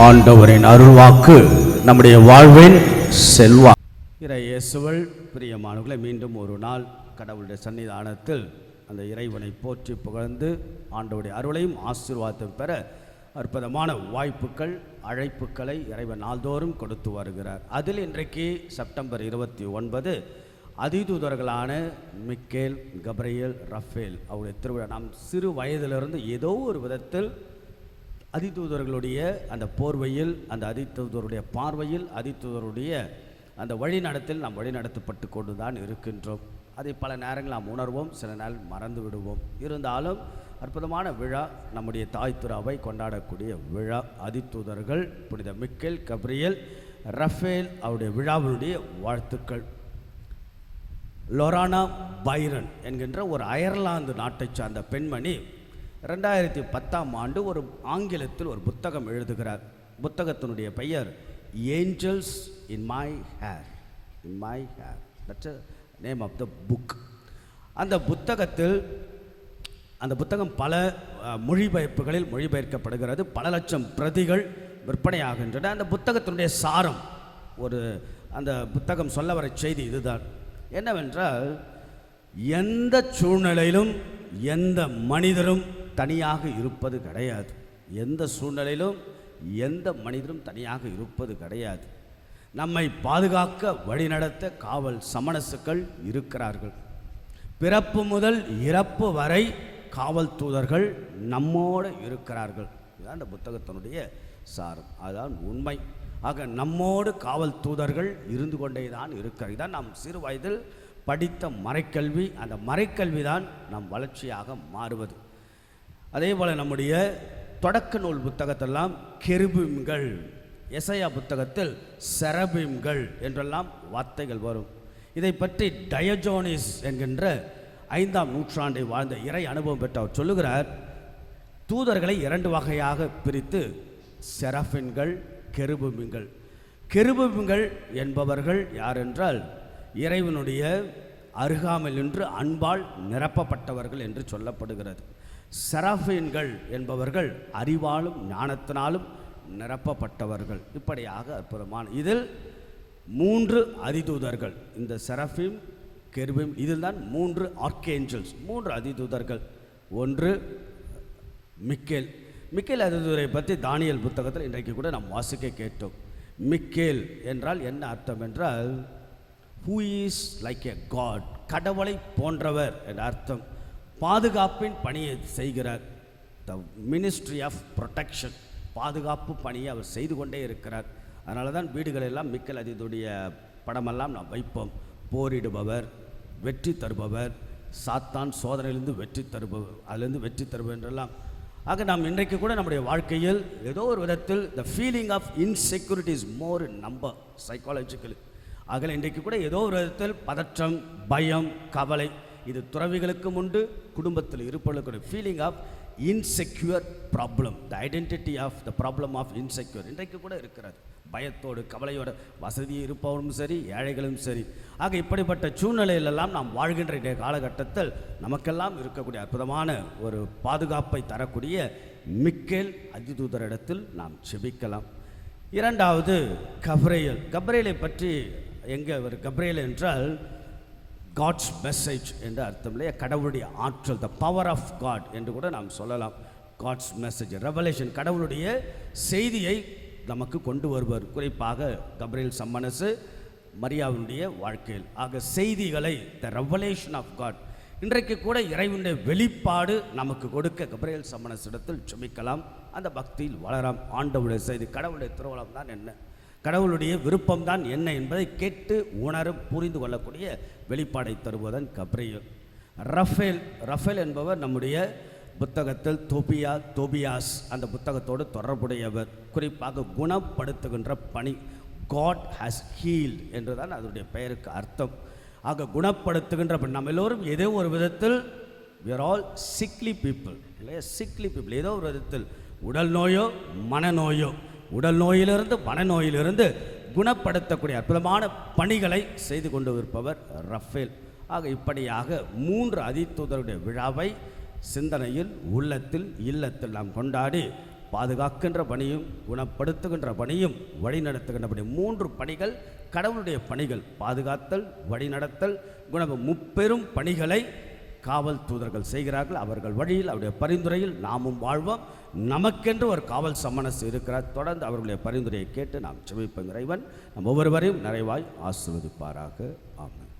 ஆண்டவரின் அருள்வாக்கு நம்முடைய வாழ்வின் செல்வா இறை இயேசுவல் பிரியமானவர்களை மீண்டும் ஒரு நாள் கடவுளுடைய சன்னிதானத்தில் அந்த இறைவனை போற்றி புகழ்ந்து ஆண்டவுடைய அருளையும் ஆசீர்வாதம் பெற அற்புதமான வாய்ப்புகள் அழைப்புகளை இறைவன் நாள்தோறும் கொடுத்து வருகிறார். அதில் இன்றைக்கு செப்டம்பர் இருபத்தி ஒன்பது அதிதூதர்களான மிக்கேல் கப்ரியேல் ரஃபேல் அவருடைய திருவிழா. நாம் சிறு வயதிலிருந்து ஏதோ ஒரு விதத்தில் அதிதூதர்களுடைய அந்த போர்வையில் அந்த அதிதூதருடைய பார்வையில் அதிதூதருடைய அந்த வழிநடத்தில் நாம் வழிநடத்தப்பட்டு கொண்டு தான் இருக்கின்றோம். அதை பல நேரங்கள் நாம் உணர்வோம் சில நாள் மறந்து விடுவோம். இருந்தாலும் அற்புதமான விழா நம்முடைய தாய் துறாவை கொண்டாடக்கூடிய விழா. அதிதூதர்கள் புனித மிக்கேல் கப்ரியேல் ரஃபேல் அவருடைய விழாவினுடைய வாழ்த்துக்கள். லொரானா பைரன் என்கின்ற ஒரு அயர்லாந்து நாட்டைச் சார்ந்த பெண்மணி ரெண்டாயிரத்தி பத்தாம் ஆண்டு ஒரு ஆங்கிலத்தில் ஒரு புத்தகம் எழுதுகிறார். புத்தகத்தினுடைய பெயர் angels in my hair in my hair that's name of the book அந்த புத்தகத்தில் அந்த புத்தகம் பல மொழிபெயர்ப்புகளில் மொழிபெயர்க்கப்படுகிறது. பல லட்சம் பிரதிகள் விற்பனையாகின்றன. அந்த புத்தகத்தினுடைய சாரம் ஒரு அந்த புத்தகம் சொல்ல வர செய்தி இதுதான். என்னவென்றால் எந்த சூழ்நிலையிலும் எந்த மனிதரும் தனியாக இருப்பது கிடையாது. எந்த சூழ்நிலையிலும் எந்த மனிதரும் தனியாக இருப்பது கிடையாது. நம்மை பாதுகாக்க வழிநடத்த காவல் சமணசுக்கள் இருக்கிறார்கள். பிறப்பு முதல் இறப்பு வரை காவல் தூதர்கள் நம்மோடு இருக்கிறார்கள். இதுதான் இந்த புத்தகத்தினுடைய சாரம். அதுதான் உண்மை. ஆக நம்மோடு காவல் தூதர்கள் இருந்து கொண்டே தான் இருக்கிறது தான் நாம் சிறு வயதில் படித்த மறைக்கல்வி. அந்த மறைக்கல்வி தான் நம் வளர்ச்சியாக மாறுவது. அதே போல் நம்முடைய தொடக்க நூல் புத்தகத்தெல்லாம் கெருபிம்கள் எசையா புத்தகத்தில் செரபிம்கள் என்றெல்லாம் வார்த்தைகள் வரும். இதை பற்றி டயஜோனிஸ் என்கின்ற ஐந்தாம் நூற்றாண்டை வாழ்ந்த இறை அனுபவம் பெற்றவர் சொல்லுகிறார் தூதர்களை இரண்டு வகையாக பிரித்து செரஃபின்கள் கெருபுமிங்கள் கெருபுமிங்கள் என்பவர்கள் யார் என்றால் இறைவனுடைய அருகாமல் நின்று அன்பால் நிரப்பப்பட்டவர்கள் என்று சொல்லப்படுகிறது. செராஃபின்கள் என்பவர்கள் அறிவாலும் ஞானத்தினாலும் நிரப்பப்பட்டவர்கள். இப்படியாக அற்புதமான இதில் மூன்று அதிதூதர்கள். இந்த செரஃபிம் கெருபிம் இதில் தான் மூன்று ஆர்கேஞ்சல்ஸ் மூன்று அதிதூதர்கள். ஒன்று மிக்கேல். மிக்கேல் அதிதூதரை பற்றி தானியல் புத்தகத்தில் இன்றைக்கு கூட நாம் வாசிக்க கேட்டோம். மிக்கேல் என்றால் என்ன அர்த்தம் என்றால் who is like a god கடவுளை போன்றவர் என்ற அர்த்தம். பாதுகாப்பின் பணியை செய்கிறார் த மினிஸ்ட்ரி ஆஃப் ப்ரொடெக்ஷன் பாதுகாப்பு பணியை அவர் செய்து கொண்டே இருக்கிறார். அதனால தான் வீடுகளெல்லாம் மிக்கல் அதிதுடைய படமெல்லாம் நாம் வைப்போம். போரிடுபவர் வெற்றி தருபவர் சாத்தான் சோதனையிலிருந்து வெற்றி தருபவர் அதிலிருந்து வெற்றி தருபவர் என்றெல்லாம். ஆக நாம் இன்றைக்கு கூட நம்முடைய வாழ்க்கையில் ஏதோ ஒரு விதத்தில் the feeling of insecurity is more number psychologically ஆகல இன்றைக்கு கூட ஏதோ ஒரு விதத்தில் பதற்றம் பயம் கவலை இது துறவிகளுக்கும் உண்டு குடும்பத்தில் இருப்பவர்களுக்கு feeling of insecure problem the identity of the problem of insecure இன்றைக்கு கூட இருக்கிறது. பயத்தோடு கவலையோட வசதி இருப்பவரும் சரி ஏழைகளும் சரி. ஆக இப்படிப்பட்ட சூழ்நிலையிலெல்லாம் நாம் வாழ்கின்ற இன்றைய காலகட்டத்தில் நமக்கெல்லாம் இருக்கக்கூடிய அற்புதமான ஒரு பாதுகாப்பை தரக்கூடிய மிக்கேல் அதிதூதரிடத்தில் நாம் செபிக்கலாம். இரண்டாவது கப்ரேயல். கப்ரேலை பற்றி எங்கே ஒரு கப்ரேல் என்றால் காட்ஸ் மெசேஜ் என்று அர்த்தம் இல்லையா? கடவுளுடைய ஆற்றல் த பவர் ஆஃப் காட் என்று கூட நாம் சொல்லலாம். காட்ஸ் மெசேஜ் ரெவலேஷன் கடவுளுடைய செய்தியை நமக்கு கொண்டு வருவர். குறிப்பாக கப்ரேல் சம்மனசு மரியாவினுடைய வாழ்க்கையில். ஆக செய்திகளை த ரெவலேஷன் ஆஃப் காட் இன்றைக்கு கூட இறைவனுடைய வெளிப்பாடு நமக்கு கொடுக்க கப்ரேல் சம்மனசிடத்தில் சுமிக்கலாம். அந்த பக்தியில் வளராம். ஆண்டவுடைய செய்தி கடவுளுடைய திருவளம் தான் என்ன? கடவுளுடைய விருப்பம்தான் என்ன என்பதை கேட்டு உணரும் புரிந்து கொள்ளக்கூடிய வெளிப்பாடை தருவதன் கப்ரியல் ரஃபேல் ரஃபேல் என்பவர் நம்முடைய புத்தகத்தில் தொபியா தொபியாஸ் அந்த புத்தகத்தோடு தொடர்புடையவர். குறிப்பாக குணப்படுத்துகின்ற பணி. காட் ஹாஸ் ஹீல் என்றுதான் அதனுடைய பெயருக்கு அர்த்தம். ஆக குணப்படுத்துகின்ற பணி. நம்ம எல்லோரும் ஏதோ ஒரு விதத்தில் we ஆல் சிக்லி பீப்புள் இல்லையா? சிக்லி பீப்புள் ஏதோ ஒரு விதத்தில் உடல் நோயோ மனநோயோ. உடல் நோயிலிருந்து மனநோயிலிருந்து குணப்படுத்தக்கூடிய அற்புதமான பணிகளை செய்து கொண்டு இருப்பவர் ரஃபேல். ஆக இப்படியாக மூன்று அதித்தூதருடைய விழாவை சிந்தனையில் உள்ளத்தில் இல்லத்தில் நாம் கொண்டாடி பாதுகாக்கின்ற பணியும் குணப்படுத்துகின்ற பணியும் வழிநடத்துகின்ற பணி மூன்று பணிகள் கடவுளுடைய பணிகள். பாதுகாத்தல் வழிநடத்தல் குண முப்பெரும் பணிகளை காவல் தூதர்கள் செய்கிறார்கள். அவர்கள் வழியில் அவருடைய பரிந்துரையில் நாமும் வாழ்வோம். நமக்கென்று ஒரு காவல் சம்மனஸ் இருக்கிறார். தொடர்ந்து அவர்களுடைய பரிந்துரையை கேட்டு நாம் செமிப்போம் இறைவன். நம் ஒவ்வொருவரையும் நிறைவாய் ஆசிர்வதிப்பாராக. ஆமென்.